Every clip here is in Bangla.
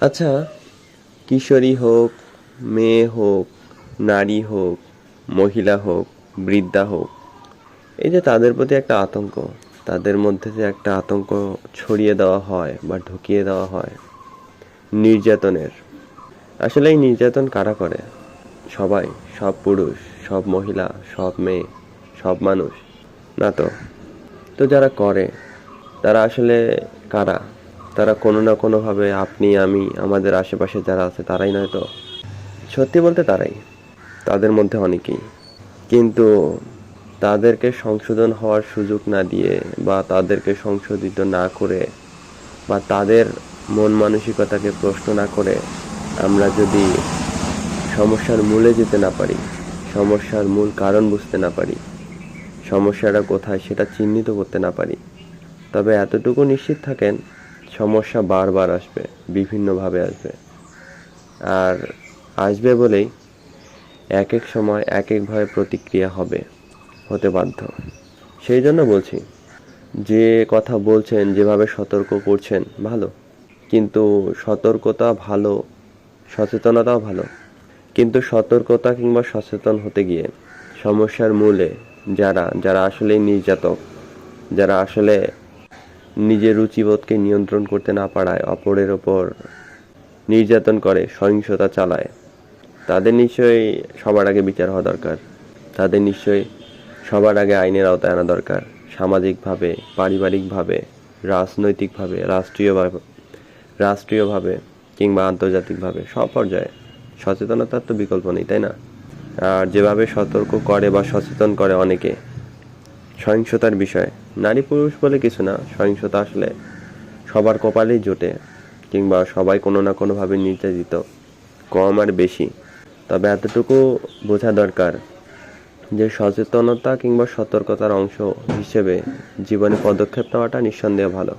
আচ্ছা। কিশোরী হোক, মেয়ে হোক, নারী হোক, মহিলা হোক, বৃদ্ধা হোক, এই যে তাদের প্রতি একটা আতঙ্ক, তাদের মধ্যে যে একটা আতঙ্ক ছড়িয়ে দেওয়া হয় বা ঢুকিয়ে দেওয়া হয়, নির্যাতনের। আসলে এই নির্যাতন কারা করে? সবাই, সব পুরুষ, সব মহিলা, সব মেয়ে, সব মানুষ, না তো? তো যারা করে, তারা আসলে কারা? তারা কোনো না কোনোভাবে আপনি, আমি, আমাদের আশেপাশে যারা আছে তারাই নয় তো? সত্যি বলতে তারাই। তাদের মধ্যে অনেকেই। কিন্তু তাদেরকে সংশোধন হওয়ার সুযোগ না দিয়ে বা তাদেরকে সংশোধিত না করে বা তাদের মন মানসিকতাকে প্রশ্ন না করে আমরা যদি সমস্যার মূলে যেতে না পারি, সমস্যার মূল কারণ বুঝতে না পারি, সমস্যাটা কোথায় সেটা চিহ্নিত করতে না পারি, তবে এতটুকু নিশ্চিত থাকেন সমস্যা বারবার আসবে, বিভিন্নভাবে আসবে। আর আসবে বলেই এক এক সময় এক একভাবে প্রতিক্রিয়া হবে, হতে বাধ্য। সেই জন্য বলছি, যে কথা বলছেন, যেভাবে সতর্ক করছেন, ভালো। কিন্তু সতর্কতা ভালো, সচেতনতাও ভালো। কিন্তু সতর্কতা কিংবা সচেতন হতে গিয়ে সমস্যার মূলে যারা যারা আসলে নির্যাতক, যারা আসলে নিজের রুচিবোধকে নিয়ন্ত্রণ করতে না পারায় অপরের ওপর নির্যাতন করে, সহিংসতা চালায়। তাদের নিশ্চয়ই সবার আগে বিচার হওয়া দরকার। তাদের নিশ্চয়ই সবার আগে আইনের আওতায় আনা দরকার। সামাজিকভাবে, পারিবারিকভাবে, রাজনৈতিকভাবে, রাষ্ট্রীয়ভাবে রাষ্ট্রীয়ভাবে কিংবা আন্তর্জাতিকভাবে, সব পর্যায়ে। সচেতনতার তো বিকল্প নেই, তাই না? আর যেভাবে সতর্ক করে বা সচেতন করে অনেকে সহিংসতার বিষয়। নারী পুরুষ বলে কিছু না, সহিংসতা আসলে সবার কপালেই জোটে কিংবা সবাই কোনো না কোনোভাবে নির্যাতিত, কম আর বেশি। তবে এতটুকু বোঝা দরকার যে সচেতনতা কিংবা সতর্কতার অংশ হিসেবে জীবনে পদক্ষেপ নেওয়াটা নিঃসন্দেহে ভালো।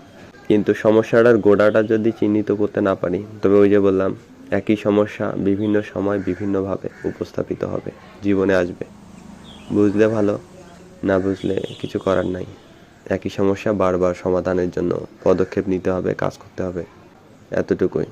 কিন্তু সমস্যাটার গোড়াটা যদি চিহ্নিত করতে না পারি, তবে ওই যে বললাম, একই সমস্যা বিভিন্ন সময় বিভিন্নভাবে উপস্থাপিত হবে, জীবনে আসবে। বুঝলে ভালো? না বুঝলে কিছু করার নাই। একই সমস্যা বারবার সমাধানের জন্য পদক্ষেপ নিতে হবে, কাজ করতে হবে। এতটুকুই।